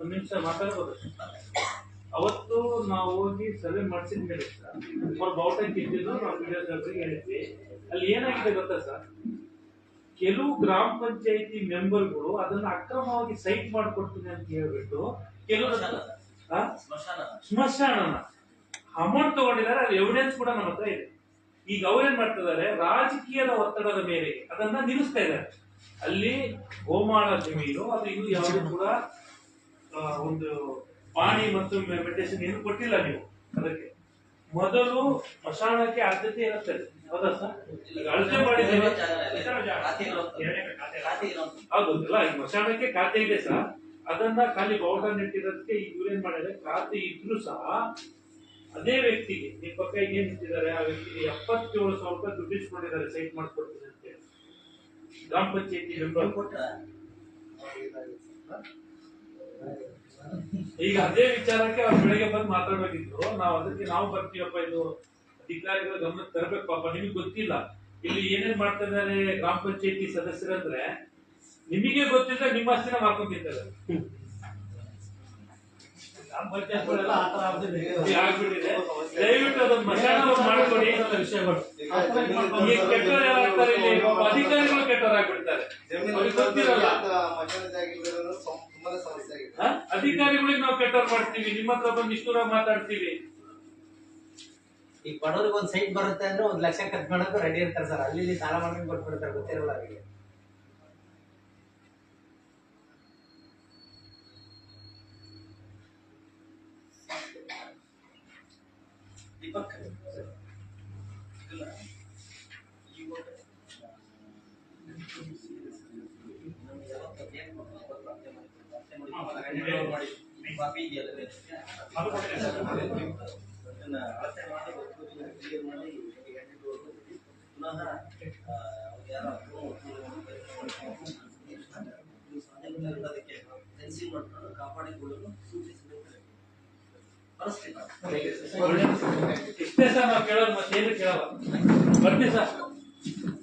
ಒಂದ್ ನಿಮಿಷ ಅವತ್ತು ನಾವು ಹೋಗಿ ಸರ್ವೆ ಮಾಡಿಸಿದ ಮೇಲೆ ಸರ್ ಬಾವುಟಕ್ಕೆ ಇದ್ದಿದ್ದು ನಾವು ಹೇಳಿದ್ವಿ ಅಲ್ಲಿ ಏನಾಗಿದೆ ಗೊತ್ತಾ ಸರ್ ಕೆಲವು ಗ್ರಾಮ ಪಂಚಾಯತಿ ಮೆಂಬರ್ಗಳು ಅದನ್ನ ಅಕ್ರಮವಾಗಿ ಸೈಟ್ ಮಾಡ್ಕೊಡ್ತೀನಿ ಅಂತ ಹೇಳ್ಬಿಟ್ಟು ಕೆಲವು ಸ್ಮಶಾನ ಅಮೌಂಟ್ ತಗೊಂಡಿದ್ದಾರೆ, ಅಲ್ಲಿ ಎವಿಡೆನ್ಸ್ ಕೂಡ ನಮ್ಮ ಹತ್ರ ಇದೆ. ಈಗ ಅವ್ರೇನ್ ಮಾಡ್ತಿದ್ದಾರೆ? ರಾಜಕೀಯದ ಒತ್ತಡದ ಮೇಲೆ ಅದನ್ನ ನಿಲ್ಲಿಸ್ತಾ ಇದ್ದಾರೆ. ಅಲ್ಲಿ ಗೋಮಾಳ ಜಮೀನು ಅದು ಇದು ಯಾವುದು ಕೂಡ ಒಂದು ಪಾಣಿ ಮತ್ತು ಮೆಡಿಟೇಷನ್ ಏನು ಕೊಟ್ಟಿಲ್ಲ ನೀವು ಅದಕ್ಕೆ. ಮೊದಲು ಸ್ಮಶಾನಕ್ಕೆ ಆದ್ಯತೆ ಇರುತ್ತದೆ ಹೌದಾ ಸರ್? ಈಗ ಅಳತೆ ಮಾಡಿದ್ದೇವೆ. ಹೌದು ಅಲ್ಲ ಈ ಸ್ಮಶಾನಕ್ಕೆ ಖಾತೆ ಇದೆ ಸರ್. ಅದನ್ನ ಖಾಲಿ ಬಾವುಟ ನೆಟ್ಟಿರೋದಕ್ಕೆ ಈಗ ಇವ್ರೇನ್ ಮಾಡಿದ್ರೆ ಖಾತೆ ಇದ್ರು ಸಹ ಅದೇ ವ್ಯಕ್ತಿಗೆ ನಿಮ್ಮ ಪಕ್ಕ ಏನ್ ನಿಂತಿದ್ದಾರೆ ಆ ವ್ಯಕ್ತಿಗೆ ಎಪ್ಪತ್ತೇಳು ಸಾವಿರ ರೂಪಾಯಿ ದುಡ್ಡು ಇಸ್ಕೊಂಡಿದ್ದಾರೆ, ಸೈಟ್ ಮಾಡ್ಕೊಡ್ತೀನಿ ಅಂತ ಗ್ರಾಮ ಪಂಚಾಯತಿ ಮೆಂಬರ್. ಈಗ ಅದೇ ವಿಚಾರಕ್ಕೆ ಅವ್ರು ಬೆಳಗ್ಗೆ ಬಂದು ಮಾತಾಡ್ಬೇಕಿದ್ರು. ನಾವು ಅದಕ್ಕೆ ನಾವು ಬರ್ತೀವಪ್ಪ, ಇದು ಅಧಿಕಾರಿಗಳ ಗಮನಕ್ಕೆ ತರಬೇಕು ಪಾಪ ನಿಮಗೆ ಗೊತ್ತಿಲ್ಲ. ಇಲ್ಲಿ ಏನೇನ್ ಮಾಡ್ತಾ ಇದ್ದಾರೆ ಗ್ರಾಮ ಪಂಚಾಯತಿ ಸದಸ್ಯರಂದ್ರೆ, ನಿಮಗೆ ಗೊತ್ತಿದ್ರೆ ನಿಮ್ಮ ಆಸ್ತಿನ ಮಾರ್ಕೊಂತಿದ್ದಾರೆ ಈ ಇಲ್ಲಿ. ಒಬ್ಬ ಅಧಿಕಾರಿಗಳು ಅಧಿಕಾರಿಗಳಿಗೆ ನಾವು ಕೆಟ್ಟವ್ರು ಮಾಡ್ತೀವಿ. ನಿಮ್ಮ ಹತ್ರ ಬಂದು ಮಾತಾಡ್ತೀವಿ. ಈಗ ಬಡವ್ರಿಗೆ ಒಂದ್ ಸೈಟ್ ಬರುತ್ತೆ ಅಂದ್ರೆ ಒಂದ್ ಲಕ್ಷ ಖರ್ಚು ಮಾಡೋದು ರೆಡಿ ಇರ್ತಾರೆ ಸರ್. ಅಲ್ಲಿ ಸಾಲ ಮಾಡ್ಕೊಂಡು ಕೊಟ್ಬಿಡ್ತಾರೆ ಗೊತ್ತಿರಲ್ಲ ಅವರಿಗೆ. ಕಾಪಾಡಿಕೊಳ್ಳಲು ಸೂಚಿಸಬೇಕು ಇಷ್ಟೇ ಸರ್ ನಾವು ಕೇಳೋದು ಮತ್ತೇನು ಕೇಳಲ್ಲ. ಬರ್ತೀವಿ ಸರ್.